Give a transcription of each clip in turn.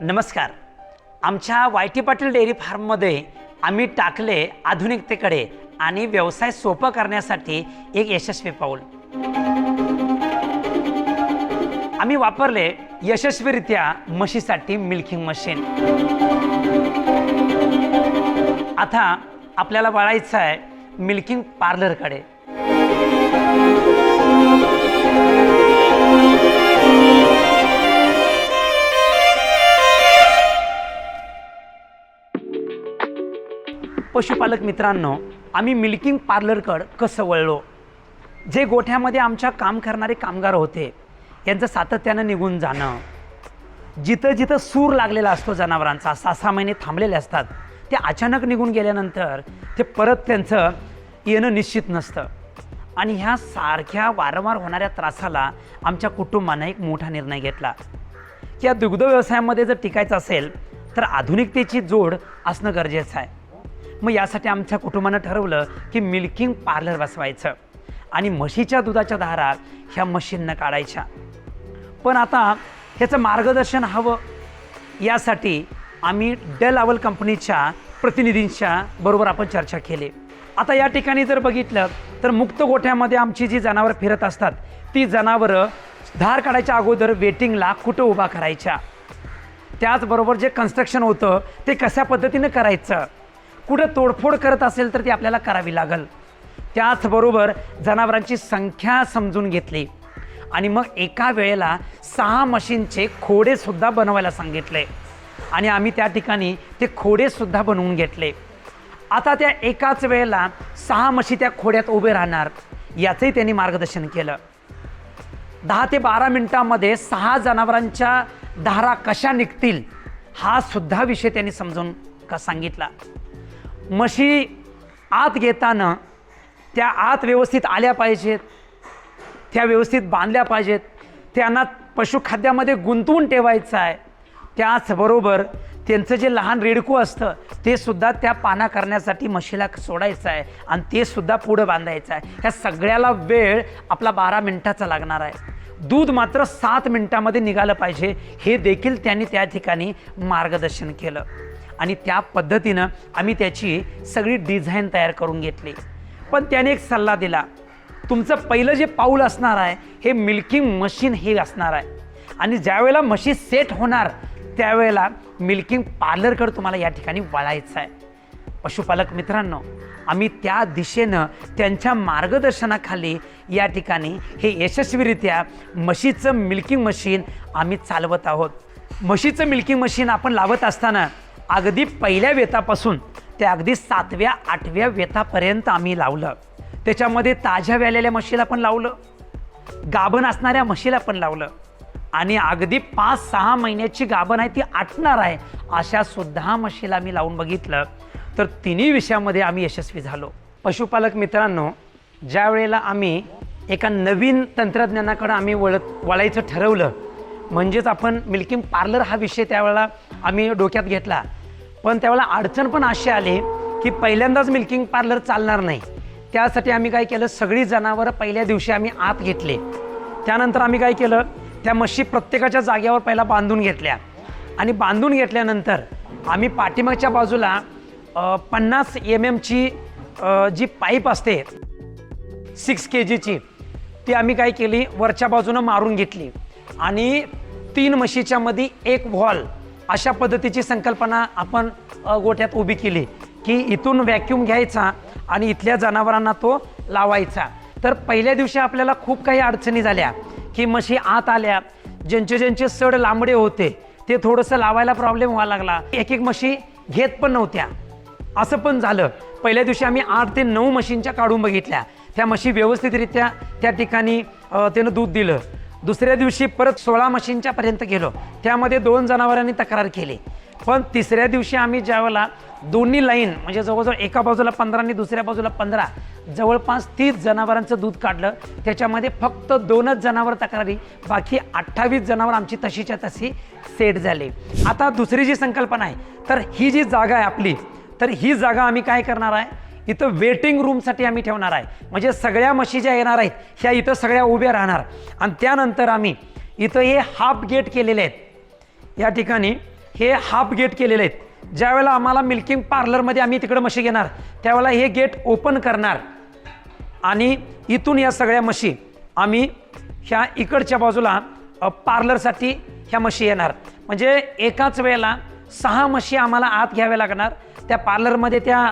नमस्कार. आमच्या Y T Patil dairy फार्ममध्ये आम्ही टाकले आधुनिकतेकडे आणि व्यवसाय सोपं करण्यासाठी एक यशस्वी पाऊल. आम्ही वापरले यशस्वीरित्या म्हशीसाठी मिल्किंग मशीन आता आपल्याला वळायचं आहे मिल्किंग पार्लरकडे पशुपालक मित्रांनो आम्ही मिल्किंग पार्लरकडं कसं वळलो? जे गोठ्यामध्ये आमच्या काम करणारे कामगार होते यांचं सातत्यानं निघून जाणं. जिथं जिथं सूर लागलेला असतो जनावरांचा सहा सहा महिने थांबलेले असतात ते अचानक निघून गेल्यानंतर ते परत त्यांचं येणं निश्चित नसतं. आणि ह्या सारख्या वारंवार होणाऱ्या त्रासाला आमच्या कुटुंबानं एक मोठा निर्णय घेतला. की या दुग्ध व्यवसायामध्ये जर टिकायचं असेल तर आधुनिकतेची जोड असणं गरजेचं आहे. मग यासाठी आमच्या कुटुंबानं ठरवलं की मिल्किंग पार्लर बसवायचं आणि म्हशीच्या दुधाच्या धारा ह्या मशीननं काढायच्या. पण आता ह्याचं मार्गदर्शन हवं. यासाठी आम्ही डेल अवल कंपनीच्या प्रतिनिधींच्या बरोबर आपण चर्चा केली. आता या ठिकाणी जर बघितलं तर मुक्त गोठ्यामध्ये आमची जी जनावरं फिरत असतात ती जनावरं धार काढायच्या अगोदर वेटिंगला कुठं उभा करायच्या? त्याचबरोबर जे कन्स्ट्रक्शन होतं ते कशा पद्धतीनं करायचं? कुठं तोडफोड करत असेल तर ती आपल्याला करावी लागल. त्याचबरोबर जनावरांची संख्या समजून घेतली. आणि मग एका वेळेला सहा मशीनचे खोडेसुद्धा बनवायला सांगितले. आणि आम्ही त्या ठिकाणी ते खोडेसुद्धा बनवून घेतले. आता त्या एकाच वेळेला सहा म्हशी त्या खोड्यात उभे राहणार. याचंही त्यांनी मार्गदर्शन केलं. दहा ते बारा मिनिटामध्ये सहा जनावरांच्या धारा कशा निघतील हा सुद्धा विषय त्यांनी समजून का सांगितला. म्हशी आत घेताना त्या आत व्यवस्थित आल्या पाहिजेत त्या व्यवस्थित बांधल्या पाहिजेत त्यांना पशुखाद्यामध्ये गुंतवून ठेवायचं आहे. त्याचबरोबर त्यांचं जे लहान रेडकू असतं ते सुद्धा त्या पाना करण्यासाठी म्हशीला सोडायचं आहे आणि ते सुद्धा पुढं बांधायचं आहे. ह्या सगळ्याला वेळ आपला बारा मिनिटाचा लागणार आहे. दूध मात्र सात मिनिटामध्ये निघालं पाहिजे. हे देखील त्यांनी त्या ठिकाणी मार्गदर्शन केलं. आणि त्या पद्धतीनं आम्ही त्याची सगळी डिझाईन तयार करून घेतली. पण त्याने एक सल्ला दिला. तुमचं पहिलं जे पाऊल असणार आहे हे मिल्किंग मशीन हे असणार आहे. आणि ज्यावेळेला मशीन सेट होणार त्यावेळेला मिल्किंग पार्लरकडे तुम्हाला या ठिकाणी वळायचं आहे. पशुपालक मित्रांनो आम्ही त्या दिशेनं त्यांच्या मार्गदर्शनाखाली या ठिकाणी हे यशस्वीरित्या म्हशीचं मिल्किंग मशीन आम्ही चालवत आहोत. म्हशीचं मिल्किंग मशीन आपण लावत असताना अगदी पहिल्या वेतापासून ते अगदी सातव्या आठव्या वेतापर्यंत आम्ही लावलं. त्याच्यामध्ये ताज्या व्यालेल्या म्हशीला पण लावलं. गाभण असणाऱ्या म्हशीला पण लावलं. आणि अगदी पाच सहा महिन्याची गाभण आहे ती आटणार आहे अशा सुद्धा म्हशीला मी लावून बघितलं. तर तिन्ही विषयामध्ये आम्ही यशस्वी झालो. पशुपालक मित्रांनो ज्या वेळेला आम्ही एका नवीन तंत्रज्ञानाकडं आम्ही वळत वळायचं ठरवलं म्हणजेच आपण मिल्किंग पार्लर हा विषय त्यावेळेला आम्ही डोक्यात घेतला. पण त्यावेळेला अडचण पण अशी आली की पहिल्यांदाच मिल्किंग पार्लर चालणार नाही. त्यासाठी आम्ही काय केलं सगळी जनावरं पहिल्या दिवशी आम्ही आत घेतले. त्यानंतर आम्ही काय केलं त्या म्हशी प्रत्येकाच्या जागेवर पहिला बांधून घेतल्या. आणि बांधून घेतल्यानंतर आम्ही पाठीमागच्या बाजूला पन्नास एम एमची जी पाईप असते सिक्स के जीची ती आम्ही काय केली वरच्या बाजूनं मारून घेतली. आणि तीन म्हशीच्या मध्ये एक व्हॉल अशा पद्धतीची संकल्पना आपण गोठ्यात उभी केली की इथून व्हॅक्यूम घ्यायचा आणि इथल्या जनावरांना तो लावायचा. तर पहिल्या दिवशी आपल्याला खूप काही अडचणी झाल्या की म्हशी आत आल्या ज्यांचे ज्यांचे सड लांबडे होते ते थोडंसं लावायला प्रॉब्लेम व्हायला लागला. एक एक म्हशी घेत पण नव्हत्या. असं पण झालं. पहिल्या दिवशी आम्ही आठ ते नऊ मशीनच्या काढून बघितल्या. त्या म्हशी व्यवस्थितरित्या त्या ठिकाणी त्यानं दूध दिलं. दुसऱ्या दिवशी परत सोळा मशीनच्या पर्यंत गेलो. त्यामध्ये दोन जनावरांनी तक्रार केली. पण तिसऱ्या दिवशी आम्ही ज्यावेळेला दोन्ही लाईन म्हणजे जवळजवळ एका बाजूला पंधरा आणि दुसऱ्या बाजूला पंधरा जवळपास तीस जनावरांचं दूध काढलं. त्याच्यामध्ये फक्त दोनच जनावर तक्रारी बाकी अठ्ठावीस जनावर आमची तशीच्या तशी सेट झाली. आता दुसरी जी संकल्पना आहे तर ही जी जागा आहे आपली तर ही जागा आम्ही काय करणार आहे? इथं वेटिंग रूमसाठी आम्ही ठेवणार आहे. म्हणजे सगळ्या म्हशी ज्या येणार आहेत ह्या इथं सगळ्या उभ्या राहणार. आणि त्यानंतर आम्ही इथं हे हाफ गेट केलेले आहेत. या ठिकाणी हे हाफ गेट केलेले आहेत. ज्यावेळेला आम्हाला मिल्किंग पार्लरमध्ये आम्ही तिकडं म्हशी घेणार त्यावेळेला हे गेट ओपन करणार. आणि इथून या सगळ्या म्हशी आम्ही ह्या इकडच्या बाजूला पार्लरसाठी ह्या म्हशी येणार. म्हणजे एकाच वेळेला सहा म्हशी आम्हाला आत घ्याव्या लागणार त्या पार्लरमध्ये त्या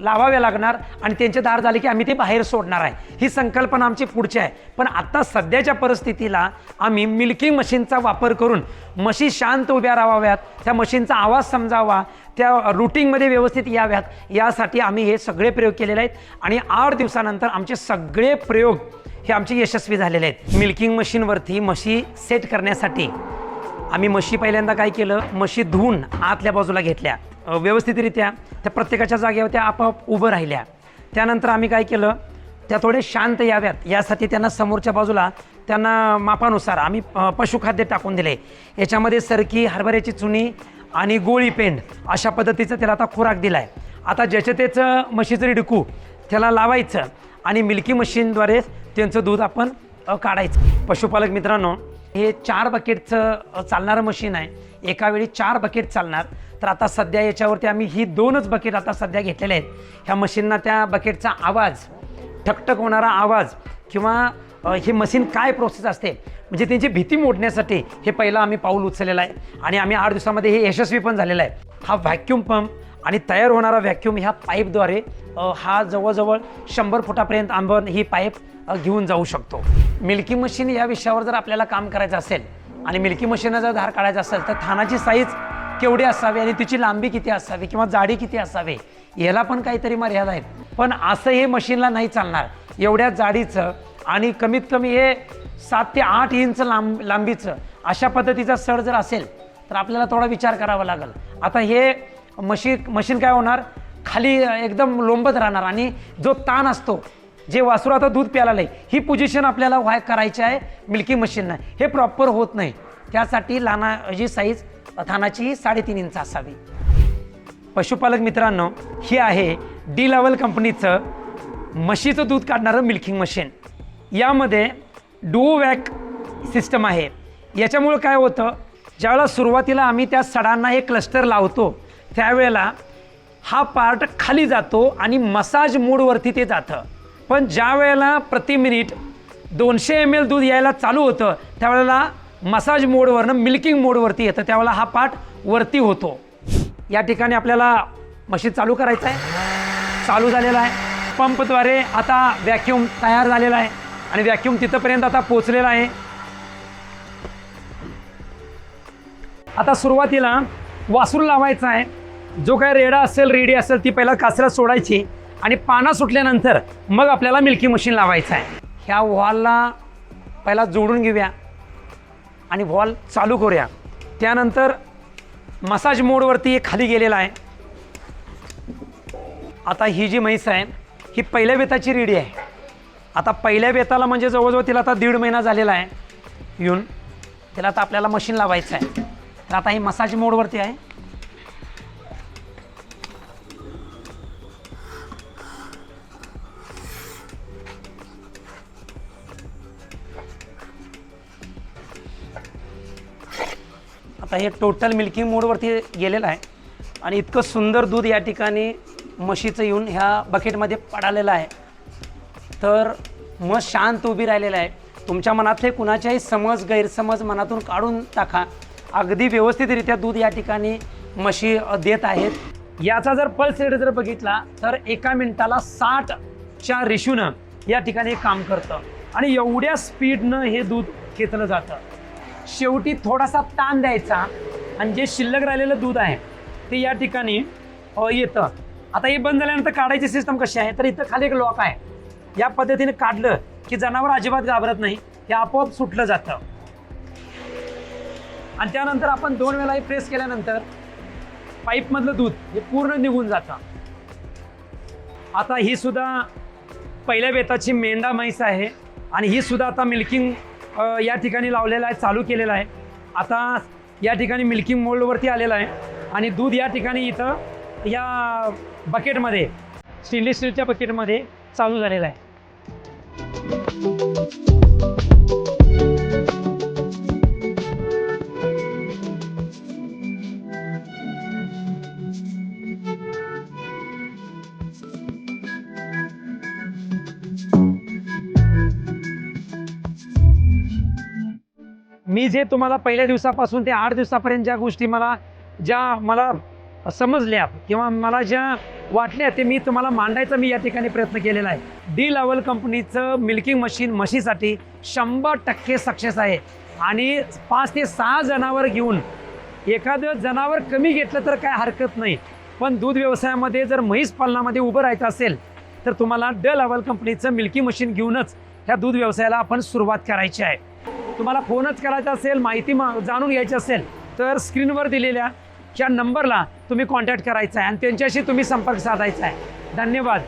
लावाव्या लागणार आणि त्यांचे दार झाले की आम्ही ते बाहेर सोडणार आहे. ही संकल्पना आमची पुढची आहे. पण आत्ता सध्याच्या परिस्थितीला आम्ही मिल्किंग मशीनचा वापर करून म्हशी शांत उभ्या राहाव्यात त्या मशीनचा आवाज समजावा त्या रुटीनमध्ये व्यवस्थित याव्यात यासाठी आम्ही हे सगळे प्रयोग केलेले आहेत आणि आठ दिवसानंतर आमचे सगळे प्रयोग हे आमचे यशस्वी झालेले आहेत. मिल्किंग मशीनवरती म्हशी सेट करण्यासाठी. आम्ही म्हशी पहिल्यांदा काय केलं? म्हशी धुवून आतल्या बाजूला घेतल्या. व्यवस्थितरित्या त्या प्रत्येकाच्या जागेवर त्या आपोआप उभं राहिल्या. त्यानंतर आम्ही काय केलं? त्या थोडे शांत याव्यात. यासाठी त्यांना समोरच्या बाजूला त्यांना मापानुसार आम्ही पशुखाद्य टाकून दिले. याच्यामध्ये सरकी हरभऱ्याची चुनी आणि गोळी पेंड अशा पद्धतीचं त्याला आता खुराक दिला आहे आता ज्याचं त्याचं म्हशीचं रिडकू त्याला लावायचं आणि मिल्की मशीनद्वारे त्यांचं दूध आपण काढायचं. पशुपालक मित्रांनो हे चार बकेटचं चालणारं मशीन आहे. एका वेळी चार बकेट चालणार. तर आता सध्या याच्यावरती आम्ही ही दोनच बकेट आता सध्या घेतलेल्या आहेत. ह्या मशीनना त्या बकेटचा आवाज ठकठक होणारा आवाज किंवा हे मशीन काय प्रोसेस असते म्हणजे त्यांची भीती मोडण्यासाठी हे पहिलं आम्ही पाऊल उचललेलं आहे. आणि आम्ही आठ दिवसामध्ये हे यशस्वी पण झालेलं आहे. हा व्हॅक्यूम पंप आणि तयार होणारा व्हॅक्यूम ह्या पाईपद्वारे हा जवळजवळ शंभर फुटापर्यंत आंबन ही पाईप घेऊन जाऊ शकतो. मिल्की मशीन या विषयावर जर आपल्याला काम करायचं असेल आणि मिल्की मशीनला जर धार काढायचा असेल तर थानाची साईज केवढी असावी आणि तिची लांबी किती असावी किंवा जाडी किती असावी याला पण काहीतरी मर्यादा आहेत. पण असं हे मशीनला नाही चालणार. एवढ्या जाडीचं आणि कमीत कमी हे सात ते आठ इंच लांब लांबीचं अशा पद्धतीचा सड जर असेल तर आपल्याला थोडा विचार करावा लागेल. आता हे मशीन मशीन काय होणार? खाली एकदम लोंबत राहणार आणि जो ताण असतो जे वासरू आता दूध प्यायला नाही ही पोझिशन आपल्याला व्हाय करायची आहे मिल्की मशीननं हे प्रॉपर होत नाही. त्यासाठी लानाची साईज थानाची साडेतीन इंच असावी. पशुपालक मित्रांनो ही आहे डी लेवल कंपनीचं म्हशीचं दूध काढणारं मिल्किंग मशीन यामध्ये डुओवॅक सिस्टम आहे. याच्यामुळं काय होतं? ज्यावेळेला सुरुवातीला आम्ही त्या सडांना एक क्लस्टर लावतो त्यावेळेला हा पार्ट खाली जातो आणि मसाज मोडवरती ते जातं. पण ज्या वेळेला प्रति मिनिट दोनशे एम एल दूध यायला चालू होतं त्यावेळेला मसाज मोडवरनं मिल्किंग मोडवरती येतं. त्यावेळेला हा पार्ट वरती होतो. या ठिकाणी आपल्याला मशीन चालू करायचं आहे. चालू झालेला आहे. पंपद्वारे आता व्हॅक्यूम तयार झालेला आहे. आणि व्हॅक्यूम तिथंपर्यंत आता पोचलेला आहे. आता सुरुवातीला वासरू लावायचं आहे. जो काय रेडा असेल रेडी असेल ती पहिला कासऱ्यात सोडायची आणि पाना सुटल्यानंतर मग आपल्याला मिल्की मशीन लावायचं आहे. ह्या वॉलला पहिला जोडून घेऊया आणि वॉल चालू करूया. त्यानंतर मसाज मोडवरती खाली गेलेला आहे. आता ही जी म्हैस आहे ही पहिल्या बेताची रेडी आहे. आता पहिल्या बेताला म्हणजे जवळजवळ तिला आता दीड महिना झालेला आहे. येऊन तिला आता आपल्याला मशीन लावायचं आहे. तर आता ही मसाज मोडवरती आहे. आता हे टोटल मिल्किंग मोडवरती गेलेलं आहे. आणि इतकं सुंदर दूध या ठिकाणी म्हशीचं येऊन ह्या बकेटमध्ये पडालेलं आहे. तर म्हस शांत उभी राहिलेलं आहे. तुमच्या मनातले कुणाच्याही समज गैरसमज मनातून काढून टाका. अगदी व्यवस्थितरित्या दूध या ठिकाणी म्हशी देत आहेत. याचा जर पल्स रेट जर बघितला तर एका मिनिटाला साठच्या रेशूनं या ठिकाणी काम करतं. आणि एवढ्या स्पीडनं हे दूध खेचलं जातं. शेवटी थोडासा ताण द्यायचा आणि जे शिल्लक राहिलेलं दूध आहे ते या ठिकाणी येतं. आता हे बंद झाल्यानंतर काढायची सिस्टम कशी आहे? तर इथं खाली एक लॉक आहे. या पद्धतीने काढलं की जनावर अजिबात घाबरत नाही. हे आपोआप सुटलं जातं. आणि त्यानंतर आपण दोन वेळा हे प्रेस केल्यानंतर पाईपमधलं दूध हे पूर्ण निघून जातं. आता ही सुद्धा पहिल्या बेताची मेंढा म्हैस आहे आणि ही सुद्धा आता मिल्किंग या ठिकाणी लावलेला आहे चालू केलेला आहे. आता या ठिकाणी मिल्किंग मोल्डवरती आलेला आहे. आणि दूध या ठिकाणी इथं या बकेटमध्ये स्टेनलेस स्टीलच्या बकेटमध्ये चालू झालेलं आहे. मी जे तुम्हाला पहिल्या दिवसापासून ते आठ दिवसापर्यंत ज्या गोष्टी मला ज्या मला समजल्या किंवा मला ज्या वाटल्या ते मी तुम्हाला मांडायचा मी या ठिकाणी प्रयत्न केलेला आहे. डी लेवल कंपनीचं मिल्किंग मशीन म्हशीसाठी शंभर टक्के सक्सेस आहे. आणि पाच ते सहा जनावर घेऊन एखादं जनावर कमी घेतलं तर काय हरकत नाही. पण दूध व्यवसायामध्ये जर म्हैस पालनामध्ये उभं राहायचं असेल तर तुम्हाला ड लेवल कंपनीचं मिल्की मशीन घेऊनच ह्या दूध व्यवसायाला आपण सुरुवात करायची आहे. तुम्हाला फोनच करायचा असेल माहिती मा जाणून घ्यायची असेल तर स्क्रीनवर दिलेल्या ह्या नंबरला तुम्ही कॉन्टॅक्ट करायचा आहे आणि त्यांच्याशी तुम्ही संपर्क साधायचा आहे. धन्यवाद.